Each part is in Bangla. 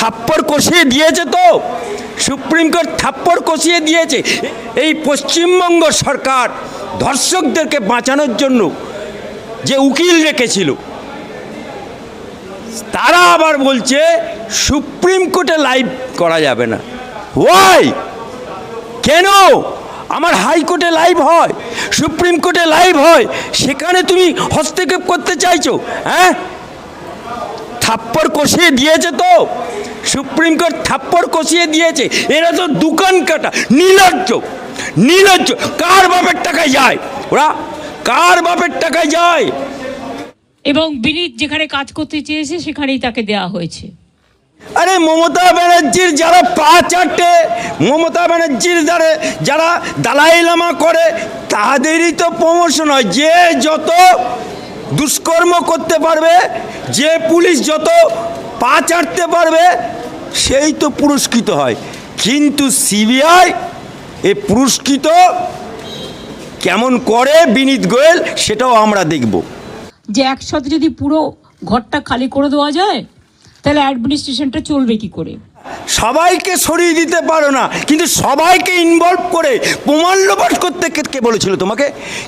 থাপ্পড় কষিয়ে দিয়েছে তো। সুপ্রিম কোর্ট থাপ্পড় কষিয়ে দিয়েছে। এই পশ্চিমবঙ্গ সরকার ধর্ষকদেরকে বাঁচানোর জন্য যে উকিল রেখেছিল, তারা আবার বলছে সুপ্রিম কোর্টে লাইভ করা যাবে না। ওয়াই কেন? আমার হাইকোর্টে লাইভ হয়, সুপ্রিম কোর্টে লাইভ হয়, সেখানে তুমি হস্তক্ষেপ করতে চাইছো হ্যাঁ? থাপ্পড় কষিয়ে দিয়েছে তো। সুপ্রিম কোর্ট থাপ্পড় কষিয়ে দিয়েছে। এরা তো দোকান কাটা। নির্লজ্জ। নির্লজ্জ। কার বাপের টাকায় যায়? ওরা কার বাপের টাকায় যায়? এবং বিনীত যেখানে কাজ করতে চেয়েছে সেখানেই তাকে দেওয়া হয়েছে। আরে মমতা ব্যানার্জির যারা পা চাটে মমতা ব্যানার্জির দ্বারে যারা দালাই লামা করে তাদেরই তো প্রমোশন হয়। যে যত দুষ্কর্ম করতে পারবে যে পুলিশ যত পা চাটতে পারবে সেই তো পুরস্কৃত হয়। কিন্তু সিবিআই এ পুরস্কৃত কেমন করে বিনীত গোয়েল সেটাও আমরা দেখব। যে একসাথে যদি পুরো ঘরটা খালি করে দেওয়া যায় তাহলে অ্যাডমিনিস্ট্রেশনটা চলবে কি করে? সবাইকে সরিয়ে দিতে পারো না কিন্তু সবাইকে ইনভলভ করে প্রমাণ লোপাট করতে কে কে বলেছিল তোমাকে?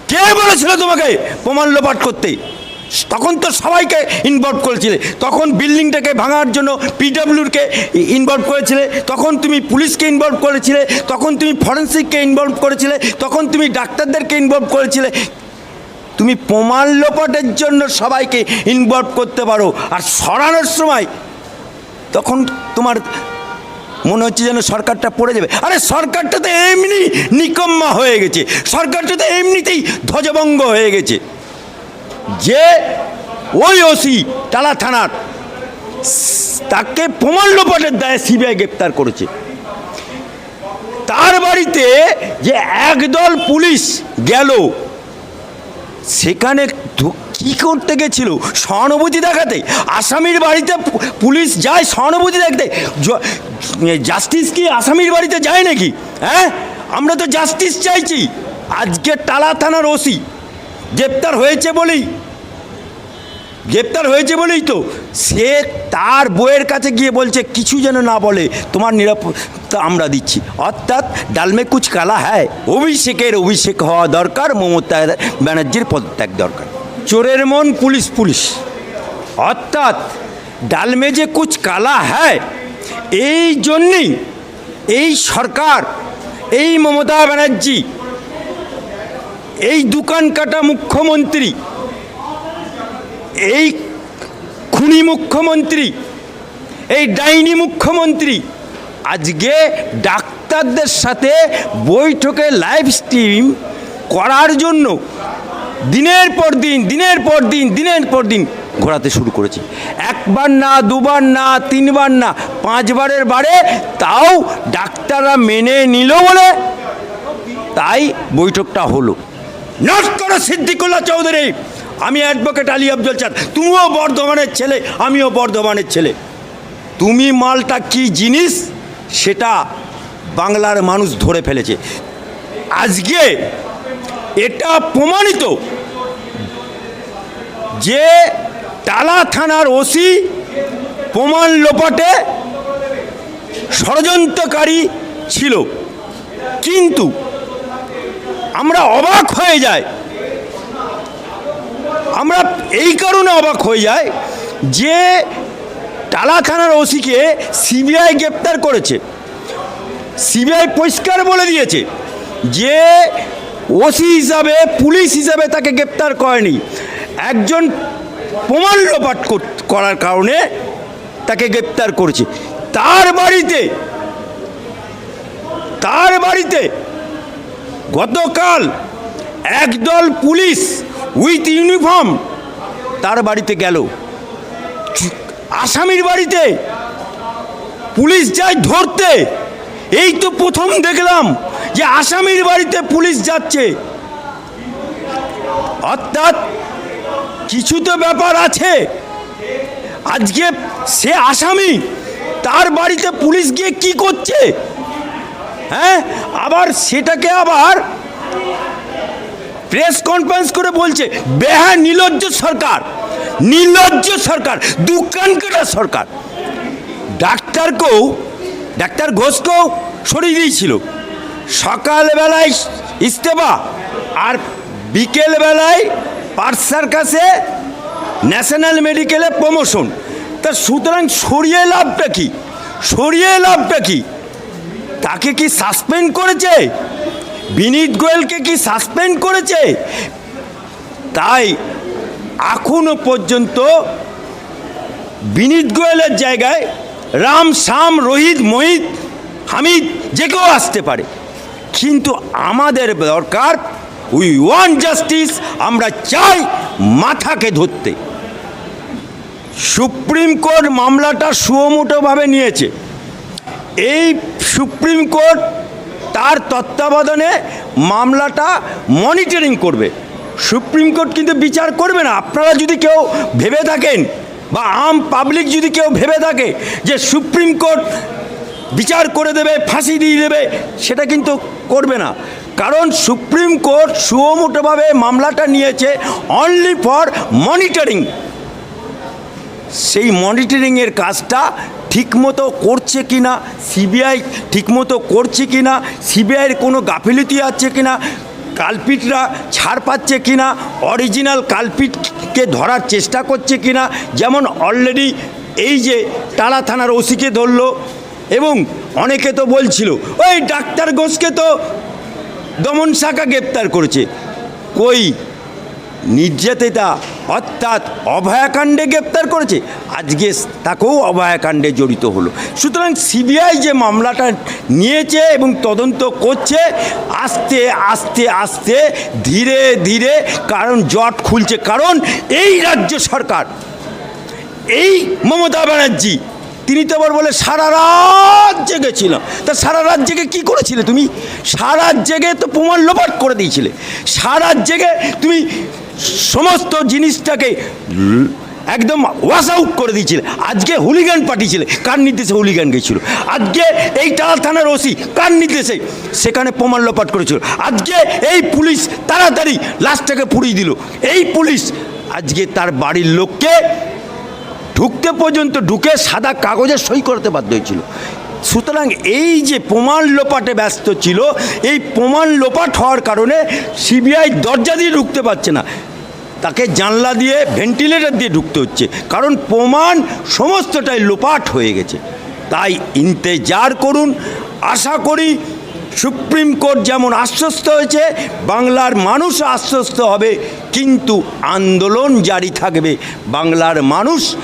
কে বলেছিল তোমাকে প্রমাণ লোপাট করতে? তখন তো সবাইকে ইনভলভ করেছিলে। তখন বিল্ডিংটাকে ভাঙার জন্য পিডাব্লিউরকে ইনভলভ করেছিলে। তখন তুমি পুলিশকে ইনভলভ করেছিলে। তখন তুমি ফরেন্সিককে ইনভলভ করেছিলে। তখন তুমি ডাক্তারদেরকে ইনভলভ করেছিলে। তুমি প্রমাণ লোপাটের জন্য সবাইকে ইনভলভ করতে পারো। আর সরানোর সময় তখন তোমার মনে হচ্ছে যেন সরকারটা পড়ে যাবে। আরে সরকারটা তো এমনি নিকম্মা হয়ে গেছে। সরকারটা তো এমনিতেই ধ্বজভঙ্গ হয়ে গেছে। যে ওই ওসি টালা থানার তাকে প্রমাণ দায়ে সিবিআই গ্রেপ্তার করেছে। তার বাড়িতে যে একদল পুলিশ গেল, সেখানে কি করতে গেছিল? সহানুভূতি দেখাতে। আসামির বাড়িতে পুলিশ যায়, সহানুভূতি দেখতে। জাস্টিস কি আসামির বাড়িতে যায় নাকি? হ্যাঁ? আমরা তো জাস্টিস চাইছি। আজকে টালা থানার ওসি গ্রেপ্তার হয়েছে বলেই গ্রেপ্তার হয়েছে বলেই তো। সে তার বইয়ের কাছে গিয়ে বলছে, কিছু যেন না বলে, তোমার নিরাপত্তা আমরা দিচ্ছি। অর্থাৎ ডালমে কুচ কালা হ্যায় অভিষেকের অভিষেক হওয়া দরকার, মমতা ব্যানার্জির পদত্যাগ দরকার। চোরের মন পুলিশ পুলিশ। অর্থাৎ ডালমে যে কুচ কালা হ্যায় এই জন্যেই এই সরকার, এই মমতা ব্যানার্জি, এই দোকান কাটা মুখ্যমন্ত্রী এই খুনি মুখ্যমন্ত্রী, এই ডাইনি মুখ্যমন্ত্রী আজকে ডাক্তারদের সাথে বৈঠকে লাইভ স্ট্রিম করার জন্য দিনের পর দিন, দিনের পর দিন, দিনের পর দিন ঘোরাতে শুরু করেছে। একবার না, দুবার না, তিনবার না, পাঁচবারের বারে তাও ডাক্তাররা মেনে নিল বলে তাই বৈঠকটা হলো। নট করো সিদ্দিকুল্লাহ চৌধুরী আমি অ্যাডভোকেট আলী আফজল চাঁদ। তুমিও বর্ধমানের ছেলে, আমিও বর্ধমানের ছেলে। তুমি মালটা কি জিনিস? সেটা বাংলার মানুষ ধরে ফেলেছে। আজকে এটা প্রমাণিত যে টালা থানার ওসি প্রমাণ লোপাটে ষড়যন্ত্রকারী ছিল। কিন্তু আমরা অবাক হয়ে যাই আমরা এই কারণে অবাক হয়ে যাই যে টালাখানার ওসিকে সিবিআই গ্রেপ্তার করেছে। সিবিআই পরিষ্কার বলে দিয়েছে যে ওসি হিসাবে, পুলিশ হিসাবে তাকে গ্রেপ্তার করেনি। একজন প্রমাণ কর- করার কারণে তাকে গ্রেপ্তার করেছে। তার বাড়িতে তার বাড়িতে গতকাল একদল পুলিশ উইথ ইউনিফর্ম তার বাড়িতে গেল। আসামির বাড়িতে পুলিশ যায় ধরতে। এই তো প্রথম দেখলাম যে আসামির বাড়িতে পুলিশ যাচ্ছে। অর্থাৎ কিছু তো ব্যাপার আছে। আজকে সে আসামি, তার বাড়িতে পুলিশ গিয়ে কি করছে? হ্যাঁ আবার সেটাকে আবার প্রেস কনফারেন্স করে বলছে বেহা নির্লজ্জ সরকার নির্লজ্জ সরকার দোকান কাটা সরকার। ডাক্তারকেও, ডাক্তার ঘোষকেও সরিয়ে দিয়েছিল। সকালবেলায় ইস্তেফা আর বিকেলবেলায় পার্থ সার্কাসে ন্যাশনাল মেডিকেলে প্রমোশন তা সুতরাং সরিয়ে লাভটা কি? সরিয়ে লাভটা কি? তাকে কি সাসপেন্ড করেছে? বিনীত গোয়েলকে কি সাসপেন্ড করেছে? তাই এখনও পর্যন্ত বিনীত গোয়েলের জায়গায় রাম, শাম, রোহিত, মোহিত, হামিদ যে কেউ আসতে পারে। কিন্তু আমাদের দরকার উই ওয়ান জাস্টিস, আমরা চাই মাথাকে ধরতে। সুপ্রিম কোর্ট মামলাটা সুমোটোভাবে নিয়েছে। এই সুপ্রিম কোর্ট তার তত্ত্বাবধানে মামলাটা মনিটরিং করবে। সুপ্রিম কোর্ট কিন্তু বিচার করবে না। আপনারা যদি কেউ ভেবে থাকেন বা আম পাবলিক যদি কেউ ভেবে থাকে যে সুপ্রিম কোর্ট বিচার করে দেবে, ফাঁসি দিয়ে দেবে, সেটা কিন্তু করবে না। কারণ সুপ্রিম কোর্ট সুমোটোভাবে মামলাটা নিয়েছে অনলি ফর মনিটরিং সেই মনিটরিংয়ের কাজটা ঠিকমতো করছে কি না সিবিআই ঠিকমতো করছে কি না সিবিআইয়ের কোনো গাফিলতি আছে কি না কালপিটরা ছাড় পাচ্ছে কি না অরিজিনাল কালপিটকে ধরার চেষ্টা করছে কি না যেমন অলরেডি এই যে টালা থানার ওসিকে ধরলো এবং অনেকে তো বলছিল, ওই ডাক্তার ঘোষকে তো দমন শাখা গ্রেপ্তার করেছে। কই? নির্যাতিতা, অর্থাৎ অভয়াকাণ্ডে গ্রেপ্তার করেছে। আজকে তাকেও অভয়াকাণ্ডে জড়িত হলো। সুতরাং সিবিআই যে মামলাটা নিয়েছে এবং তদন্ত করছে, আস্তে আস্তে আস্তে, ধীরে ধীরে কারণ জট খুলছে। কারণ এই রাজ্য সরকার, এই মমতা ব্যানার্জি, তিনি তো আবার বলে সারা রাত জেগেছিল তা সারা রাত জেগে কী করেছিলে তুমি? সারা জেগে তো প্রমাণ লোপাট করে দিয়েছিলে। সারা জেগে তুমি সমস্ত জিনিসটাকে একদম ওয়াশ আউট করে দিয়েছিল। আজকে হুলিগান পাঠিয়েছিলে। কার নির্দেশে হুলিগান গেছিল? আজকে এই টালা থানার ওসি কার নির্দেশে? সেখানে প্রমাণ লোপাট করেছিল। আজকে এই পুলিশ তাড়াতাড়ি লাশটাকে পুড়িয়ে দিল। এই পুলিশ আজকে তার বাড়ির লোককে ঢুকতে পর্যন্ত ঢুকে সাদা কাগজে সই করতে বাধ্য হয়েছিল। সুতরাং এই যে প্রমাণ লোপাটে ব্যস্ত ছিল, এই প্রমাণ লোপাট হওয়ার কারণে সিবিআই দরজা দিয়ে ঢুকতে পারছে না। তাকে জানলা দিয়ে ভেন্টিলেটর দিয়ে ঢুকতে হচ্ছে। কারণ প্রমাণ সমস্তটাই লোপাট হয়ে গেছে। তাই ইন্তেজার করুন। আশা করি সুপ্রিম কোর্ট যেমন আশ্বস্ত হয়েছে, বাংলার মানুষ আশ্বস্ত হবে, কিন্তু আন্দোলন জারি থাকবে। বাংলার মানুষ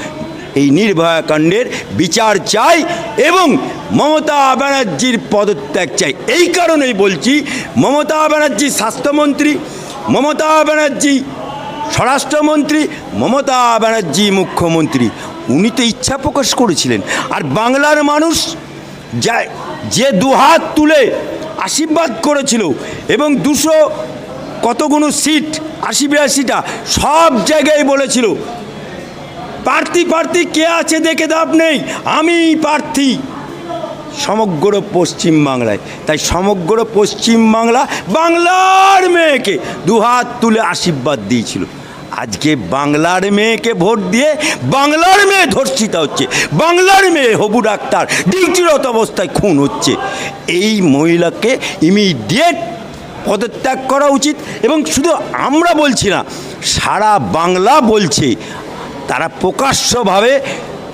এই নির্ভয়া কাণ্ডের বিচার চাই এবং মমতা ব্যানার্জির পদত্যাগ চাই এই কারণেই বলছি, মমতা ব্যানার্জি স্বাস্থ্যমন্ত্রী, মমতা ব্যানার্জি স্বরাষ্ট্রমন্ত্রী মমতা ব্যানার্জি মুখ্যমন্ত্রী, উনি তো ইচ্ছা প্রকাশ করেছিলেন। আর বাংলার মানুষ যা যে দুহাত তুলে আশীর্বাদ করেছিল এবং দুশো কতগুলো সিট, আশি বিরাশিটা, সব জায়গায় বলেছিল, প্রার্থী প্রার্থী, কে আছে দেখে দাব নেই? আমি প্রার্থী। সমগ্র পশ্চিম বাংলায়। তাই সমগ্র পশ্চিম বাংলা বাংলার মেয়েকে দুহাত তুলে আশীর্বাদ দিয়েছিল। আজকে বাংলার মেয়েকে ভোট দিয়ে বাংলার মেয়ে ধর্ষিতা হচ্ছে। বাংলার মেয়ে হবু ডাক্তার, ডিউটিরত অবস্থায় খুন হচ্ছে। এই মহিলাকে ইমিডিয়েট পদত্যাগ করা উচিত এবং শুধু আমরা বলছি না, সারা বাংলা বলছে, তারা প্রকাশ্যভাবে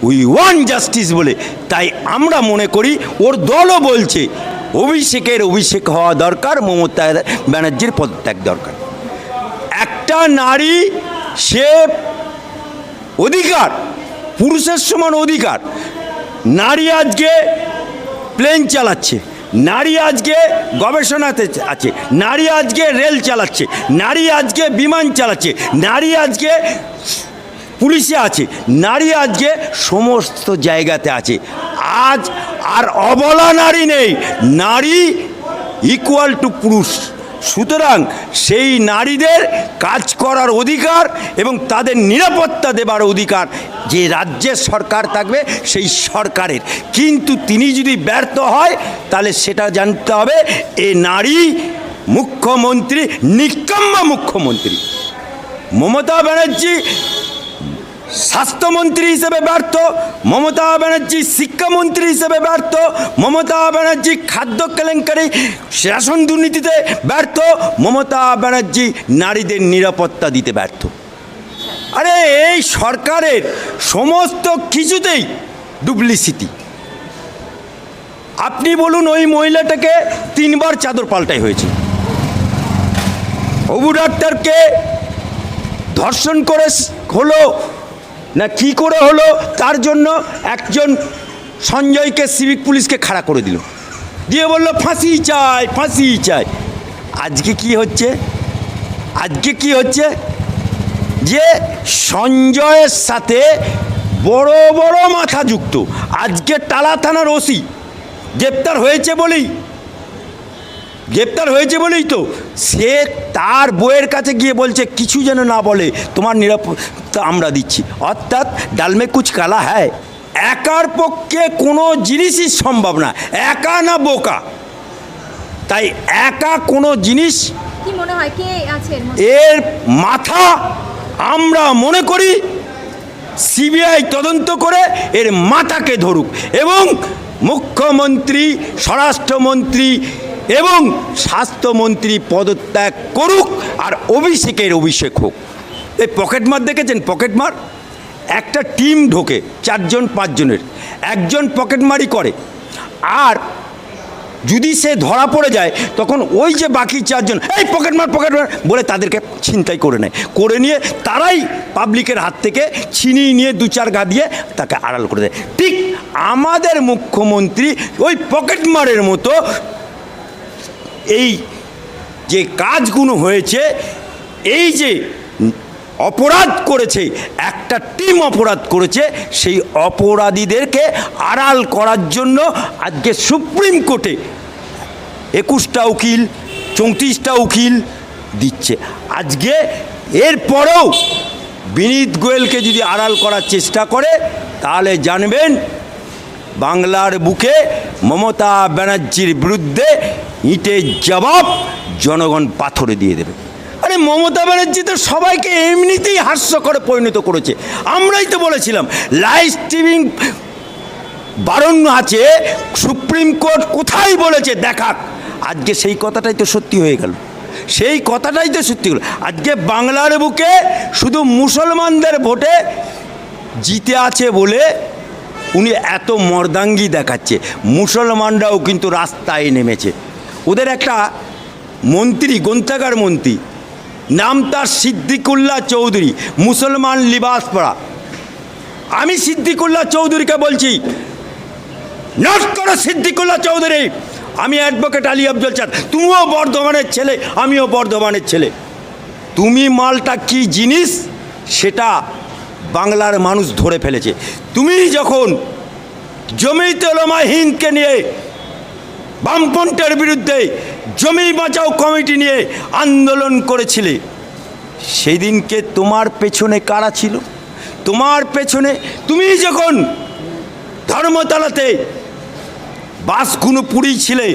উই ওয়ান জাস্টিস বলে। তাই আমরা মনে করি, ওর দলও বলছে, অভিষেকের অভিষেক হওয়া দরকার, মমতা ব্যানার্জির পদত্যাগ দরকার। একটা নারী, সে অধিকার, পুরুষের সমান অধিকার। নারী আজকে প্লেন চালাচ্ছে, নারী আজকে গবেষণাতে আছে, নারী আজকে রেল চালাচ্ছে, নারী আজকে বিমান চালাচ্ছে, নারী আজকে পুলিশে আছে, নারী আজকে সমস্ত জায়গাতে আছে। আজ আর অবলা নারী নেই, নারী ইকুয়াল টু পুরুষ। সুতরাং সেই নারীদের কাজ করার অধিকার এবং তাদের নিরাপত্তা দেবার অধিকার যে রাজ্যের সরকার থাকবে সেই সরকারের। কিন্তু তিনি যদি ব্যর্থ হয়, তাহলে সেটা জানতে হবে এ নারী মুখ্যমন্ত্রী, নিকাম্মা মুখ্যমন্ত্রী। মমতা ব্যানার্জি স্বাস্থ্যমন্ত্রী হিসেবে ব্যর্থ, মমতা ব্যানার্জি শিক্ষামন্ত্রী হিসেবে ব্যর্থ, মমতা ব্যানার্জি খাদ্য কেলেঙ্কারি শাসন দুর্নীতিতে ব্যর্থ, মমতা ব্যানার্জি নারীদের নিরাপত্তা দিতে ব্যর্থ। আরে এই সরকারের সমস্ত কিছুতেই ডুপ্লিসিটি। আপনি বলুন ওই মহিলাটাকে তিনবার চাদর পাল্টাই হয়েছে। অবু ডাক্তারকে ধর্ষণ করে হলো না কি করে হলো? তার জন্য একজন সঞ্জয়কে সিভিক পুলিশকে খাড়া করে দিল। দিয়ে বলল, ফাঁসি চাই ফাঁসি চাই। আজকে কি হচ্ছে? আজকে কি হচ্ছে? যে সঞ্জয়ের সাথে বড় বড় মাথা যুক্ত। আজকে টালা থানার ওসি গ্রেপ্তার হয়েছে বলেই গ্রেপ্তার হয়েছে বলেই তো। সে তার বইয়ের কাছে গিয়ে বলছে কিছু যেন না বলে তোমার নিরাপত্তা আমরা দিচ্ছি। অর্থাৎ ডালমে কুচ কালা হ্যায় একার পক্ষে কোনো জিনিসই সম্ভব না একা না বোকা। তাই একা কোনো জিনিস? এর মাথা আমরা মনে করি সিবিআই তদন্ত করে এর মাথাকে ধরুক এবং মুখ্যমন্ত্রী স্বরাষ্ট্রমন্ত্রী এবং স্বাস্থ্যমন্ত্রী পদত্যাগ করুক আর অভিষেকের অভিষেক হোক। এই পকেটমার দেখেছেন? পকেটমার একটা টিম ঢোকে, চারজন, পাঁচজনের। একজন পকেটমারি করে। আর যদি সে ধরা পড়ে যায়, তখন ওই যে বাকি চারজন, এই পকেটমার পকেটমার বলে তাদেরকে ছিনতাই করে নেয়। করে নিয়ে তারাই পাবলিকের হাত থেকে ছিনিয়ে নিয়ে দু চার গা দিয়ে তাকে আড়াল করে দেয়। ঠিক আমাদের মুখ্যমন্ত্রী ওই পকেটমারের মতো এই যে কাজগুলো হয়েছে, এই যে অপরাধ করেছে, একটা টিম অপরাধ করেছে, সেই অপরাধীদেরকে আড়াল করার জন্য আজকে সুপ্রিম কোর্টে একুশটা উকিল, চৌত্রিশটা উকিল দিচ্ছে। আজকে এরপরেও বিনীত গোয়েলকে যদি আড়াল করার চেষ্টা করে, তাহলে জানবেন বাংলার বুকে মমতা ব্যানার্জির বিরুদ্ধে ইটের জবাব জনগণ পাথরে দিয়ে দেবে। আরে মমতা ব্যানার্জি তো সবাইকে এমনিতেই হাস্যকরে পরিণত করেছে। আমরাই তো বলেছিলাম, লাইভ স্ট্রিমিং বারণ আছে, সুপ্রিম কোর্ট কোথায় বলেছে দেখাক। আজকে সেই কথাটাই তো সত্যি হয়ে গেল। সেই কথাটাই তো সত্যি হলো। আজকে বাংলার বুকে শুধু মুসলমানদের ভোটে জিতে আছে বলে উনি এত মর্দাঙ্গি দেখাচ্ছে। মুসলমানরাও কিন্তু রাস্তায় নেমেছে। ওদের একটা মন্ত্রী, গ্রন্থাগার মন্ত্রী, নাম তার সিদ্দিকুল্লাহ চৌধুরী, মুসলমান লিবাস পরা আমি সিদ্দিকুল্লাহ চৌধুরীকে বলছি নট করো সিদ্দিকুল্লাহ চৌধুরী। আমি অ্যাডভোকেট আলী আফজল চাঁদ। তুমিও বর্ধমানের ছেলে, আমিও বর্ধমানের ছেলে। তুমি মালটা কি জিনিস? সেটা বাংলার মানুষ ধরে ফেলেছে। তুমি যখন জমিতে ওলামা হিন্দকে নিয়ে, বামপন্থের বিরুদ্ধে জমি বাঁচাও কমিটি নিয়ে আন্দোলন করেছিলে সেই দিনকে তোমার পেছনে কারা ছিল? তোমার পেছনে তুমি যখন ধর্মতলাতে বাসগুলো পুড়িয়েছিলে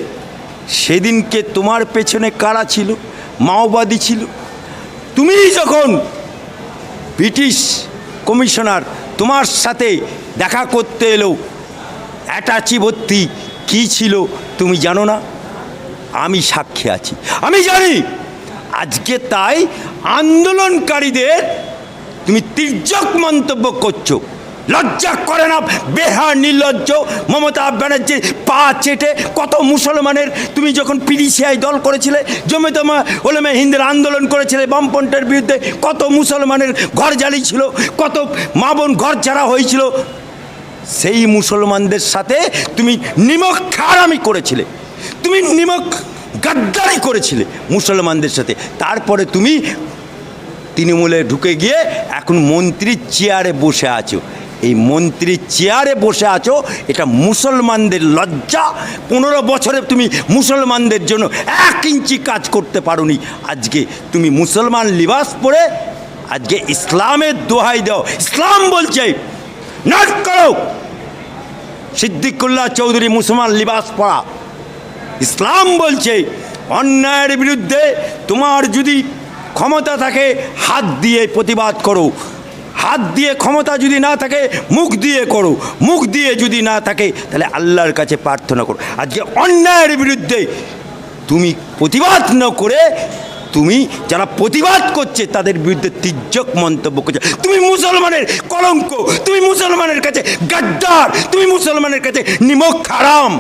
সেদিনকে তোমার পেছনে কারা ছিল? মাওবাদী ছিল। তুমি যখন ব্রিটিশ কমিশনার, তোমার সাথে দেখা করতে এলো। অ্যাটাচি ভর্তি কী ছিল তুমি জানো না? আমি সাক্ষী আছি। আমি জানি! আজকে তাই আন্দোলনকারীদের তুমি তির্যক মন্তব্য করছ। লজ্জা করে না? বেহার, নির্লজ্জ মমতা ব্যানার্জির পা চেটে কত মুসলমানের? তুমি যখন পিডিসিআই দল করেছিলে জমেতমা ওলেমে হিন্দের আন্দোলন করেছিলে, বামপন্থের বিরুদ্ধে কত মুসলমানের ঘর জ্বালিয়েছিল কত মা বোন ঘর ছাড়া হয়েছিল, সেই মুসলমানদের সাথে তুমি নিমক খারামি করেছিলে, তুমি নিমক গাদ্দারি করেছিলে মুসলমানদের সাথে। তারপরে তুমি তৃণমূলে ঢুকে গিয়ে এখন মন্ত্রীর চেয়ারে বসে আছো। এই মন্ত্রীর চেয়ারে বসে আছো, এটা মুসলমানদের লজ্জা। পনেরো বছরে তুমি মুসলমানদের জন্য এক ইঞ্চি কাজ করতে পারোনি। আজকে তুমি মুসলমান লিবাস পরে আজকে ইসলামের দোহাই দাও। ইসলাম বলছে নাট করো। সিদ্দিকুল্লাহ চৌধুরী মুসলমান লিবাস পড়া। ইসলাম বলছে, অন্যায়ের বিরুদ্ধে তোমার যদি ক্ষমতা থাকে, হাত দিয়ে প্রতিবাদ করো। হাত দিয়ে ক্ষমতা যদি না থাকে, মুখ দিয়ে করো। মুখ দিয়ে যদি না থাকে, তাহলে আল্লাহর কাছে প্রার্থনা করো। আজকে অন্যায়ের বিরুদ্ধে তুমি প্রতিবাদ না করে, তুমি যারা প্রতিবাদ করছে, তাদের বিরুদ্ধে তির্যক মন্তব্য করছে। তুমি মুসলমানের কলঙ্ক, তুমি মুসলমানের কাছে গাদ্দার, তুমি মুসলমানের কাছে নিমক হারাম।